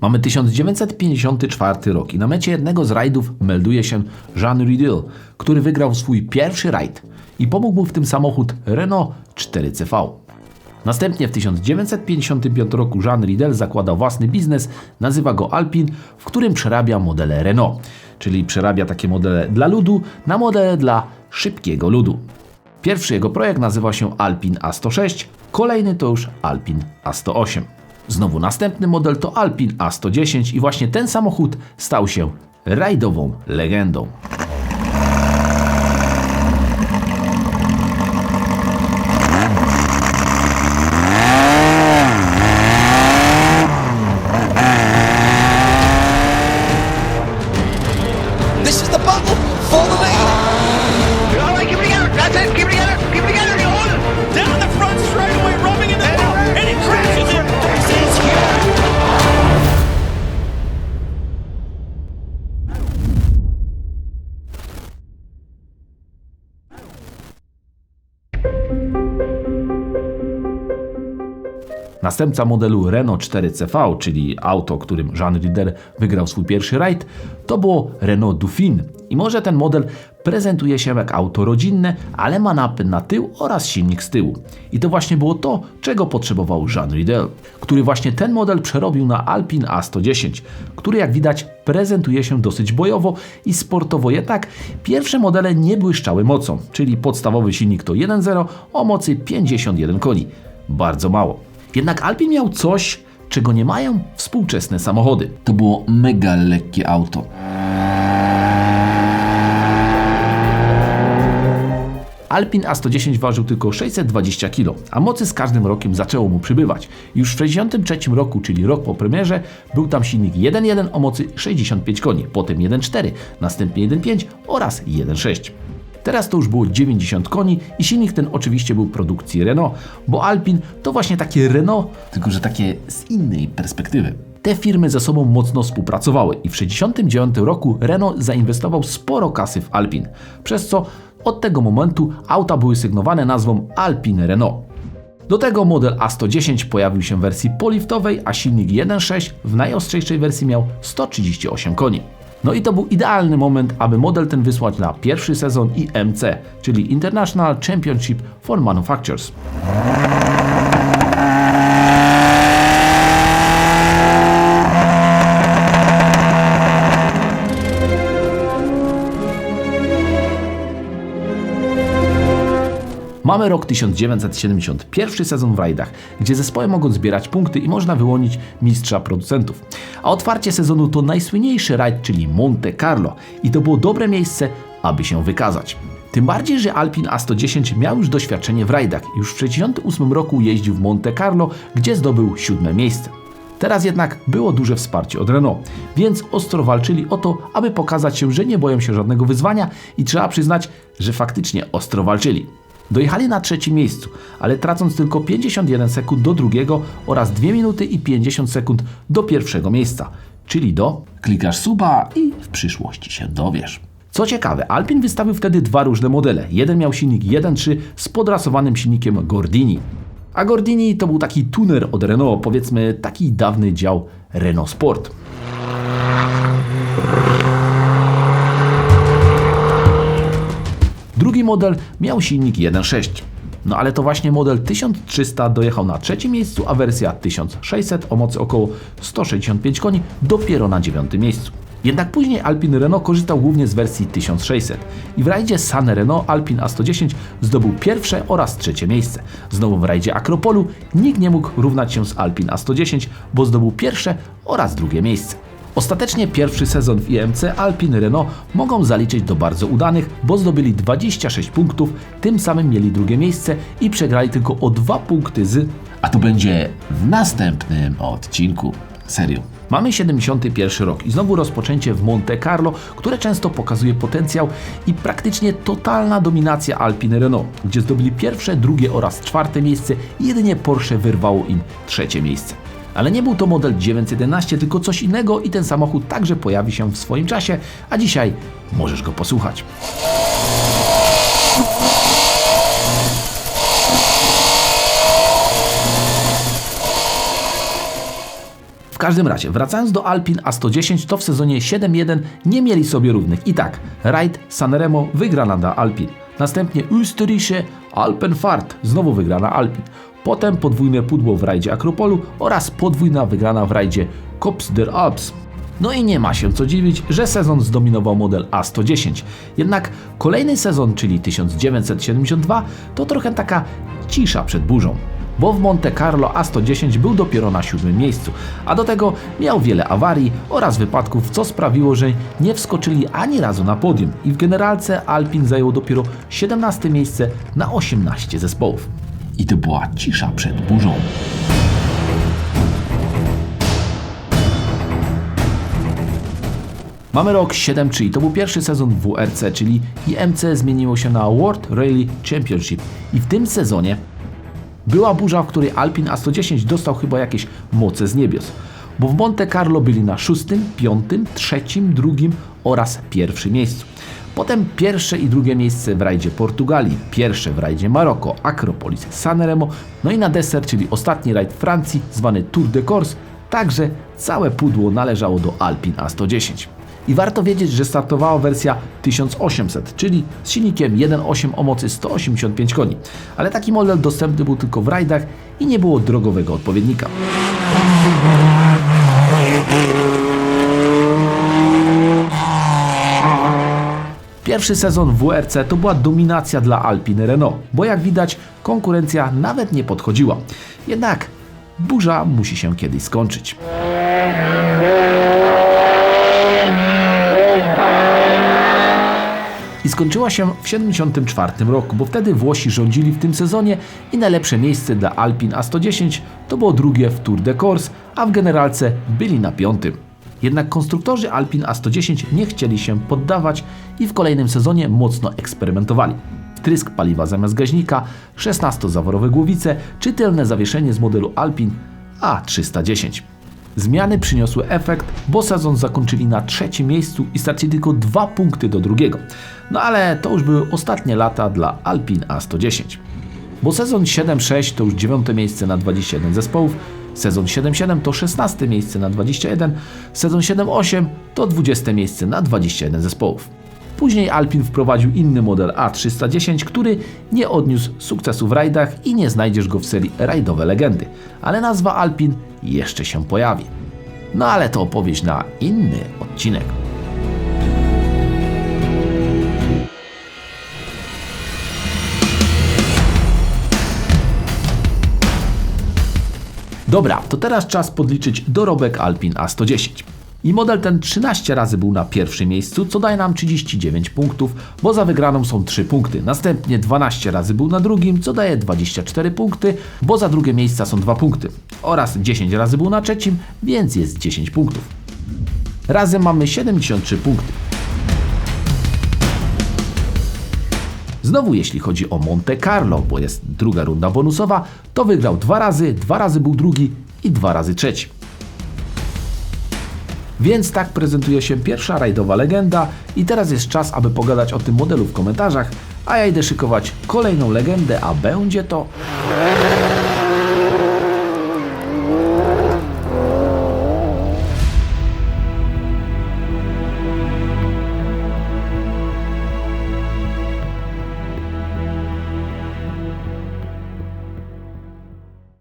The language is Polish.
Mamy 1954 rok i na mecie jednego z rajdów melduje się Jean Riddle, który wygrał swój pierwszy rajd i pomógł mu w tym samochód Renault 4CV. Następnie w 1955 roku Jean Riddle zakłada własny biznes, nazywa go Alpin, w którym przerabia modele Renault, czyli przerabia takie modele dla ludu na modele dla szybkiego ludu. Pierwszy jego projekt nazywa się Alpin A106, kolejny to już Alpin A108. Znowu następny model to Alpin A110 i właśnie ten samochód stał się rajdową legendą. Następca modelu Renault 4CV, czyli auto, którym Jean Rider wygrał swój pierwszy rajd, to było Renault Dauphine. I może ten model prezentuje się jak auto rodzinne, ale ma napęd na tył oraz silnik z tyłu. I to właśnie było to, czego potrzebował Jean Riddle, który właśnie ten model przerobił na Alpine A110, który jak widać prezentuje się dosyć bojowo i sportowo, jednak pierwsze modele nie błyszczały mocą, czyli podstawowy silnik to 1.0 o mocy 51 koni. Bardzo mało. Jednak Alpin miał coś, czego nie mają współczesne samochody. To było mega lekkie auto. Alpin A110 ważył tylko 620 kg, a mocy z każdym rokiem zaczęło mu przybywać. Już w 1963 roku, czyli rok po premierze, był tam silnik 1.1 o mocy 65 koni, potem 1.4, następnie 1.5 oraz 1.6. Teraz to już było 90 koni i silnik ten oczywiście był produkcji Renault, bo Alpin to właśnie takie Renault, tylko że takie z innej perspektywy. Te firmy ze sobą mocno współpracowały i w 1969 roku Renault zainwestował sporo kasy w Alpin, przez co od tego momentu auta były sygnowane nazwą Alpine Renault. Do tego model A110 pojawił się w wersji poliftowej, a silnik 1.6 w najostrzejszej wersji miał 138 koni. No i to był idealny moment, aby model ten wysłać na pierwszy sezon IMC, czyli International Championship for Manufacturers. Mamy rok 1970, pierwszy sezon w rajdach, gdzie zespoły mogą zbierać punkty i można wyłonić mistrza producentów. A otwarcie sezonu to najsłynniejszy rajd, czyli Monte Carlo i to było dobre miejsce, aby się wykazać. Tym bardziej, że Alpin A110 miał już doświadczenie w rajdach. Już w 1968 roku jeździł w Monte Carlo, gdzie zdobył siódme miejsce. Teraz jednak było duże wsparcie od Renault, więc ostro walczyli o to, aby pokazać się, że nie boją się żadnego wyzwania i trzeba przyznać, że faktycznie ostro walczyli. Dojechali na trzecim miejscu, ale tracąc tylko 51 sekund do drugiego oraz 2 minuty i 50 sekund do pierwszego miejsca, czyli do klikasz suba i w przyszłości się dowiesz. Co ciekawe, Alpin wystawił wtedy dwa różne modele. Jeden miał silnik 1.3 z podrasowanym silnikiem Gordini. A Gordini to był taki tuner od Renault, powiedzmy taki dawny dział Renault Sport. Model miał silnik 1.6. No ale to właśnie model 1300 dojechał na trzecim miejscu, a wersja 1600 o mocy około 165 koni dopiero na dziewiątym miejscu. Jednak później Alpine Renault korzystał głównie z wersji 1600 i w rajdzie San Renault Alpine A110 zdobył pierwsze oraz trzecie miejsce. Znowu w rajdzie Akropolu nikt nie mógł równać się z Alpine A110, bo zdobył pierwsze oraz drugie miejsce. Ostatecznie pierwszy sezon w IMC Alpine Renault mogą zaliczyć do bardzo udanych, bo zdobyli 26 punktów, tym samym mieli drugie miejsce i przegrali tylko o dwa punkty z... A to będzie w następnym odcinku. Serio. Mamy 71 rok i znowu rozpoczęcie w Monte Carlo, które często pokazuje potencjał i praktycznie totalna dominacja Alpine Renault, gdzie zdobyli pierwsze, drugie oraz czwarte miejsce jedynie Porsche wyrwało im trzecie miejsce. Ale nie był to model 911, tylko coś innego i ten samochód także pojawi się w swoim czasie, a dzisiaj możesz go posłuchać. W każdym razie, wracając do Alpin A110, to w sezonie 7.1 nie mieli sobie równych. I tak, Raid Sanremo wygrana na Alpin. Następnie Österreichische Alpenfahrt, znowu wygrana Alpin. Potem podwójne pudło w rajdzie Akropolu oraz podwójna wygrana w rajdzie Kops der Alps. No i nie ma się co dziwić, że sezon zdominował model A110. Jednak kolejny sezon, czyli 1972, to trochę taka cisza przed burzą. Bo w Monte Carlo A110 był dopiero na siódmym miejscu, a do tego miał wiele awarii oraz wypadków, co sprawiło, że nie wskoczyli ani razu na podium i w generalce Alpin zajął dopiero 17 miejsce na 18 zespołów. I to była cisza przed burzą. Mamy rok 7-3 i to był pierwszy sezon WRC, czyli IMC zmieniło się na World Rally Championship. I w tym sezonie była burza, w której Alpin A110 dostał chyba jakieś moce z niebios. Bo w Monte Carlo byli na szóstym, piątym, trzecim, drugim oraz pierwszym miejscu. Potem pierwsze i drugie miejsce w rajdzie Portugalii, pierwsze w rajdzie Maroko, Akropolis, Sanremo, no i na deser, czyli ostatni rajd Francji, zwany Tour de Corse, także całe pudło należało do Alpin A110. I warto wiedzieć, że startowała wersja 1800, czyli z silnikiem 1.8 o mocy 185 koni. Ale taki model dostępny był tylko w rajdach i nie było drogowego odpowiednika. Pierwszy sezon WRC to była dominacja dla Alpine Renault, bo jak widać konkurencja nawet nie podchodziła. Jednak burza musi się kiedyś skończyć. I skończyła się w 1974 roku, bo wtedy Włosi rządzili w tym sezonie i najlepsze miejsce dla Alpin A110 to było drugie w Tour de Corse, a w generalce byli na piątym. Jednak konstruktorzy Alpin A110 nie chcieli się poddawać i w kolejnym sezonie mocno eksperymentowali. Wtrysk paliwa zamiast gaźnika, 16-zaworowe głowice czy tylne zawieszenie z modelu Alpin A310. Zmiany przyniosły efekt, bo sezon zakończyli na trzecim miejscu i stracili tylko dwa punkty do drugiego. No ale to już były ostatnie lata dla Alpin A110. Bo sezon 7-6 to już dziewiąte miejsce na 21 zespołów, sezon 7-7 to 16 miejsce na 21, sezon 7-8 to 20 miejsce na 21 zespołów. Później Alpin wprowadził inny model A310, który nie odniósł sukcesu w rajdach i nie znajdziesz go w serii Rajdowe Legendy, ale nazwa Alpin jeszcze się pojawi. No ale to opowieść na inny odcinek. Dobra, to teraz czas podliczyć dorobek Alpin A110. I model ten 13 razy był na pierwszym miejscu, co daje nam 39 punktów, bo za wygraną są 3 punkty. Następnie 12 razy był na drugim, co daje 24 punkty, bo za drugie miejsca są 2 punkty. Oraz 10 razy był na trzecim, więc jest 10 punktów. Razem mamy 73 punkty. Znowu jeśli chodzi o Monte Carlo, bo jest druga runda bonusowa, to wygrał dwa razy, dwa razy był drugi i dwa razy trzeci. Więc tak prezentuje się pierwsza rajdowa legenda i teraz jest czas, aby pogadać o tym modelu w komentarzach, a ja idę szykować kolejną legendę, a będzie to...